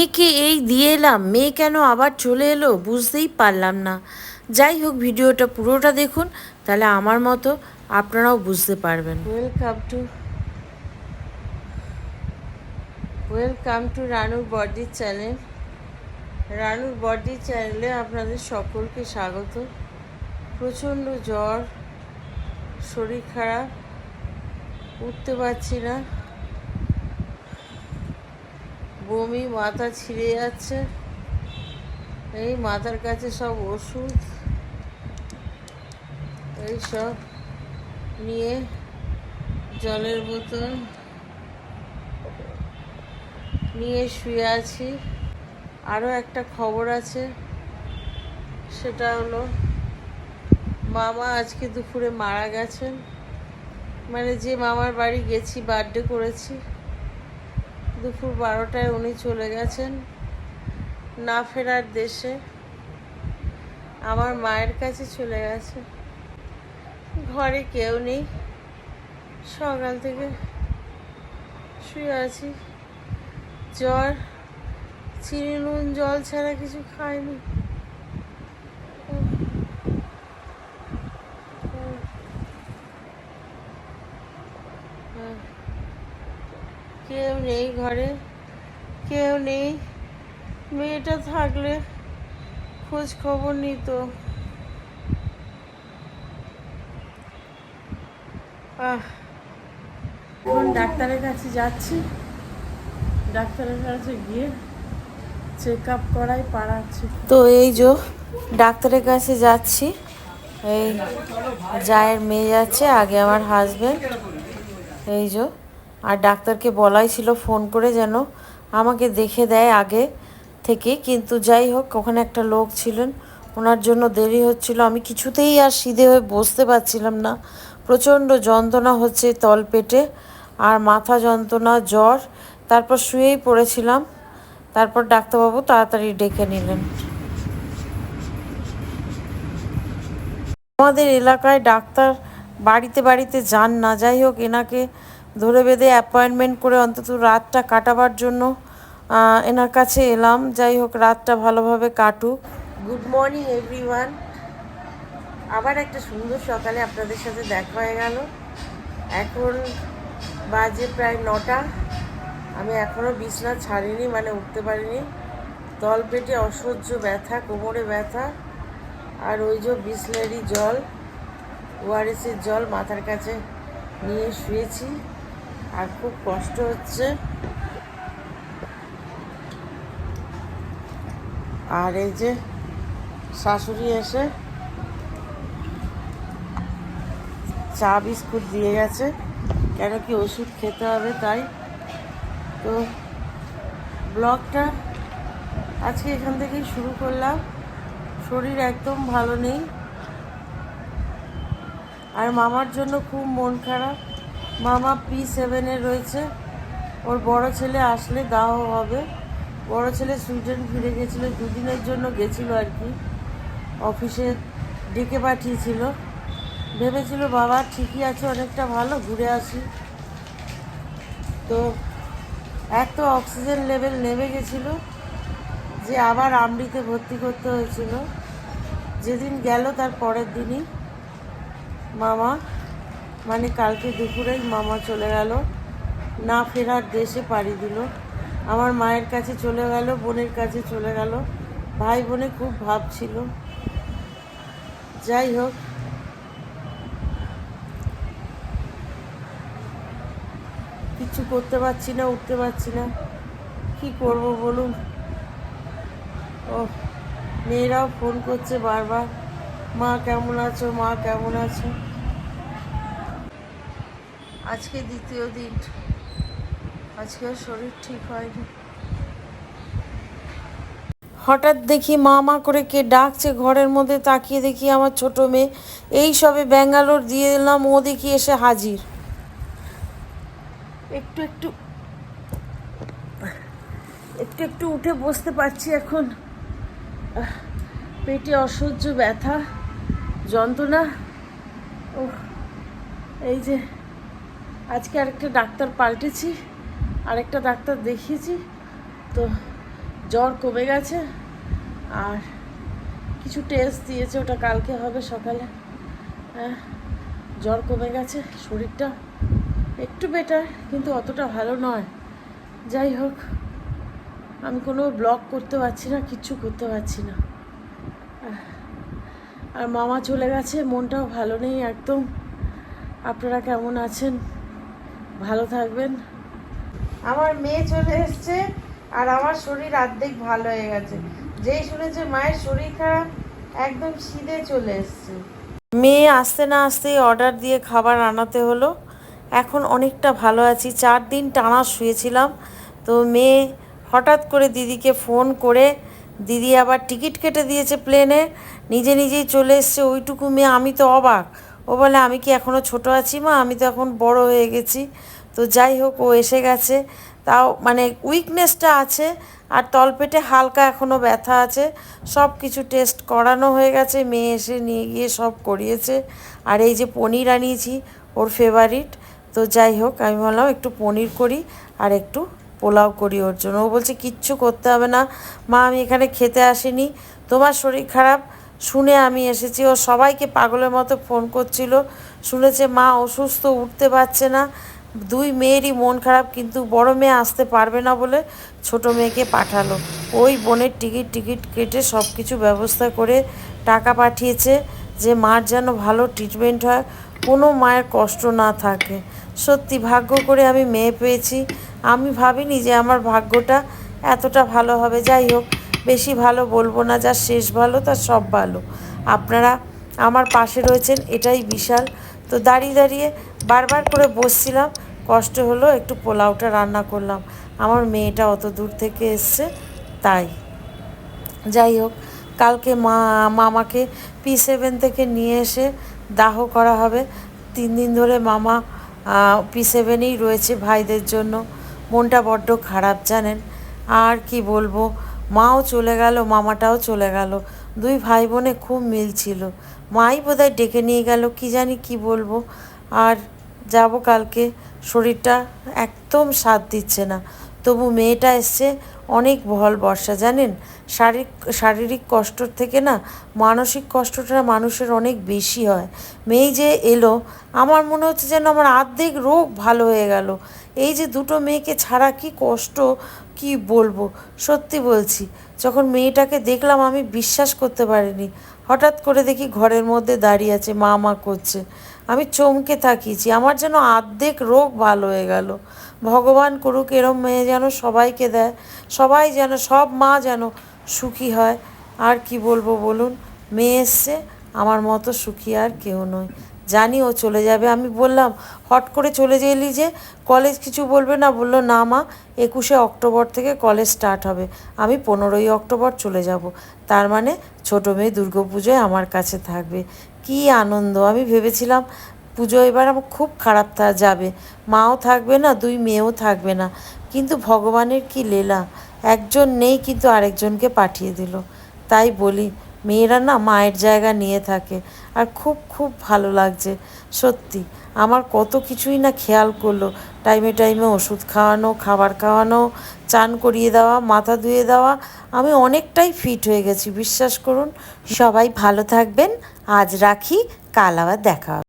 মেয়েকে এই দিয়ে এলাম, মেয়ে কেন আবার চলে এলো বুঝতেই পারলাম না। যাই হোক, ভিডিওটা পুরোটা দেখুন, তাহলে আমার মতো আপনারাও বুঝতে পারবেন। ওয়েলকাম টু ওয়েলকাম টু রানুর বডি চ্যানেল রানুর বডি চ্যানেলে আপনাদের সকলকে স্বাগত। প্রচণ্ড জ্বর, শরীর খারাপ, উঠতে পারছি না। বমি, মাথা ছিঁড়ে যাচ্ছে। এই মাথার কাছে সব ওষুধ। এই সব নিয়ে জলের বোতল নিয়ে শুয়ে আছি। আরও একটা খবর আছে, সেটা হলো মামা আজকে দুপুরে মারা গেছেন। মানে যে মামার বাড়ি গেছি বার্থডে করেছি। দুপুর বারোটায় উনি চলে গেছেন না ফেরার দেশে। আমার মায়ের কাছে চলে গেছে। ঘরে কেউ নেই। সকাল থেকে শুয়ে আছি। জ্বর, চিনি, নুন, জল ছাড়া কিছু খাইনি। কেউ নেই ঘরে, কেউ নেই। মেয়েটা থাকলে খোঁজ খবর নিত এখন ডাক্তারের কাছে যাচ্ছি। ডাক্তারের কাছে গিয়ে চেক আপ করাই পাড়াচ্ছি। তো এই যে, ডাক্তারের কাছে যাচ্ছি। এই জায়ের মেয়ে যাচ্ছে, আগে আমার হাজবেন্ড এই যে আর ডাক্তারকে বলাই ছিল ফোন করে যেন আমাকে দেখে দেয় আগে থেকে। কিন্তু যাই হোক, ওখানে একটা লোক ছিলেন। ওনার জন্য দেরি হচ্ছিল। আমি কিছুতেই আর সিধে হয়ে বসতে পারছিলাম না। প্রচণ্ড যন্ত্রণা হচ্ছে তলপেটে আর মাথা যন্ত্রণা, জ্বর। তারপর শুয়েই পড়েছিলাম। তারপর ডাক্তারবাবু তাড়াতাড়ি ডেকে নিলেন। আমাদের এলাকায় ডাক্তার বাড়িতে বাড়িতে যান না। যাই হোক, এনাকে ধরে বেঁধে অ্যাপয়েন্টমেন্ট করে অন্তত রাতটা কাটাবার জন্য এনার কাছে এলাম। যাই হোক, রাতটা ভালোভাবে কাটুক। গুড মর্নিং এভরিওয়ান আবার একটা সুন্দর সকালে আপনাদের সাথে দেখা হয়ে গেল। এখন বাজে প্রায় নটা। আমি এখনও বিছনা ছাড়িনি মানে উঠতে পারিনি। তল পেটে অসহ্য ব্যথা, কোমরে ব্যথা, আর ওই যে বিসলারি জল, ওআরএসের জল মাথার কাছে নিয়ে শুয়েছি। আর খুব কষ্ট হচ্ছে। আর এই যে শাশুড়ি এসে চা বিস্কুট দিয়ে গেছে। কেন কি ওষুধ খেতে হবে তাই। তো ব্লগটা আজকে এখান থেকেই শুরু করলাম। শরীর একদম ভালো নেই। আর মামার জন্য খুব মন খারাপ। মামা পি সেভেনে রয়েছে। ওর বড় ছেলে আসলে দাহ হবে। বড় ছেলে সুইডেন ফিরে গেছিল, দুদিনের জন্য গেছিল আর কি। অফিসে ডেকে পাঠিয়েছিল। ভেবেছিল, বাবা, ঠিকই আছে, অনেকটা ভালো, ঘুরে আসি। তো এত অক্সিজেন লেভেল নেমে গেছিল, যে আবার আমরিতে ভর্তি করতে হয়েছিল। যেদিন গেল তার পরের দিনই মামা মানে কালকে দুপুরেই মামা চলে গেল। না ফেরার দেশে পাড়ি দিল। আমার মায়ের কাছে চলে গেল, বোনের কাছে চলে গেল। ভাই বোনে খুব ভাব ছিল। যাই হোক। কিছু করতে পারছি না, উঠতে পারছি না। কি করব বলুন? ও মেয়েরাও ফোন করছে বারবার। মা কেমন আছো? মা কেমন আছো? আজকে দ্বিতীয় দিন। আজকে শরীর ঠিক হয়নি। হঠাৎ দেখি মা মা করে কে ডাকছে ঘরের মধ্যে তাকিয়ে দেখি আমার ছোট মেয়ে। এই সবে ব্যাঙ্গালোর দিয়ে এলাম ও দেখি এসে হাজির। একটু একটু একটু একটু উঠে বসতে পারছি এখন। পেটে অসহ্য ব্যথা যন্ত্রণা। ও এই যে আজকে আরেকটা ডাক্তার পাল্টেছি, আরেকটা ডাক্তার দেখিয়েছি, তো জ্বর কমে গেছে, আর কিছু টেস্ট দিয়েছে, ওটা কালকে হবে সকালে। হ্যাঁ জ্বর কমে গেছে শরীরটা, একটু বেটার কিন্তু অতটা ভালো নয়। যাই হোক, আমি কোনো ব্লগ করতে পারছি না, কিচ্ছু করতে পারছি না। আর মামা চলে গেছে, মনটাও ভালো নেই একদম। আপনারা কেমন আছেন? ভালো থাকবেন। আমার মেয়ে চলে এসছে আর আমার শরীর অর্ধেক ভালো হয়ে গেছে। যেই শুনেছে মায়ের শরীর খারাপ একদম সিধে চলে এসছে। মেয়ে আসতে না আসতেই অর্ডার দিয়ে খাবার আনাতে হলো। এখন অনেকটা ভালো আছি। চার দিন টানা শুয়েছিলাম তো মেয়ে হঠাৎ করে দিদিকে ফোন করে দিদি আবার টিকিট কেটে দিয়েছে প্লেনে নিজে নিজেই চলে এসছে। ওইটুকু মেয়ে আমি তো অবাক। ও বলে, আমি কি এখনও ছোট আছি মা? আমি তো এখন বড় হয়ে গেছি। তো যাই হোক, ও এসে গেছে। তাও মানে উইকনেসটা আছে, আর তলপেটে হালকা এখনও ব্যথা আছে। সব কিছু টেস্ট করানো হয়ে গেছে, মেয়ে এসে নিয়ে গিয়ে সব করিয়েছে। আর এই যে পনির আনিয়েছি, ওর ফেভারিট তো যাই হোক, আমি বললাম একটু পনির করি, আর একটু পোলাও করি ওর জন্য। ও বলছে, কিচ্ছু করতে হবে না। মা, আমি এখানে খেতে আসিনি। তোমার শরীর খারাপ শুনে আমি এসেছি। ও সবাইকে পাগলের মতো ফোন করছিল। শুনেছে, মা, অসুস্থ, উঠতে পারছে না। দুই মেয়েরই মন খারাপ, কিন্তু বড় মেয়ে আসতে পারবে না বলে ছোট মেয়েকে পাঠালো। ওই বোনের টিকিট টিকিট কেটে সব কিছু ব্যবস্থা করে টাকা পাঠিয়েছে যে মার যেন ভালো ট্রিটমেন্ট হয়, কোনো মায়ের কষ্ট না থাকে। সত্যি, ভাগ্য করে আমি মেয়ে পেয়েছি। আমি ভাবিনি যে আমার ভাগ্যটা এতটা ভালো হবে। যাই হোক বেশি ভালো বলব না, যা শেষ ভালো তার সব ভালো। আপনারা আমার পাশে রয়েছেন, এটাই বিশাল। তো দাঁড়িয়ে দাঁড়িয়ে বারবার করে বসছিলাম, কষ্ট হলো, একটু পোলাওটা রান্না করলাম। আমার মেয়েটা অত দূর থেকে এসছে, তাই। যাই হোক, কালকে মা, মামাকে পি সেভেন থেকে নিয়ে এসে দাহ করা হবে। তিন দিন ধরে মামা পি সেভেনেই রয়েছে ভাইদের জন্য। মনটা বড্ড খারাপ, জানেন? আর কি বলব? মাও চলে গেল, মামাটাও চলে গেল। দুই ভাই বোনে খুব মিল ছিল। মাই বোধহয় ডেকে নিয়ে গেল, কি জানি কি বলব। আর যাব কালকে, শরীরটা একদম সাথ দিচ্ছে না। তবু মেয়েটা এসছে, অনেক ভল বর্ষা, জানেন? শারীরিক শারীরিক কষ্টর থেকে না, মানসিক কষ্টটা মানুষের অনেক বেশি হয়। মেয়ে যে এলো, আমার মনে হচ্ছে যেন আমার অর্ধেক রোগ ভালো হয়ে গেল। এই যে দুটো মেয়েকে ছাড়া কি কষ্ট কি বলব? সত্যি বলছি, যখন মেয়েটাকে দেখলাম আমি বিশ্বাস করতে পারিনি। হঠাৎ করে দেখি ঘরের মধ্যে দাঁড়িয়ে আছে, মা মা করছে। আমি চমকে থাকিছি আমার যেন অর্ধেক রোগ ভালো হয়ে গেল। ভগবান করুক, এরম মেয়ে যেন সবাইকে দেয়, সবাই যেন, সব মা যেন সুখী হয়। আর কি বলব বলুন, মেয়ে এসছে, আমার মতো সুখী আর কেউ নয়। জানি ও চলে যাবে। আমি বললাম, হট করে চলে গেলি যে কলেজ কিছু বলবে না। বলল, না মা, একুশে অক্টোবর থেকে কলেজ স্টার্ট হবে। আমি পনেরোই অক্টোবর চলে যাব। তার মানে ছোটো মেয়ে দুর্গাপুজোয় আমার কাছে থাকবে। কি আনন্দ। আমি ভেবেছিলাম, পুজো এবার আমার খুব খারাপ যাবে। মাও থাকবে না, দুই মেয়েও থাকবে না। কিন্তু ভগবানের কি লীলা? একজন নেই, কিন্তু আরেকজনকে পাঠিয়ে দিল। তাই বলি মেয়েরা না মায়ের জায়গা নিয়ে থাকে আর খুব খুব ভালো লাগছে। সত্যি, আমার কত কিছুই না খেয়াল করল। টাইমে টাইমে ওষুধ খাওয়ানো, খাবার খাওয়ানো, চান করিয়ে দেওয়া, মাথা ধুয়ে দেওয়া, আমি অনেকটাই ফিট হয়ে গেছি, বিশ্বাস করুন। সবাই ভালো থাকবেন। আজ রাখি, কাল আবার দেখা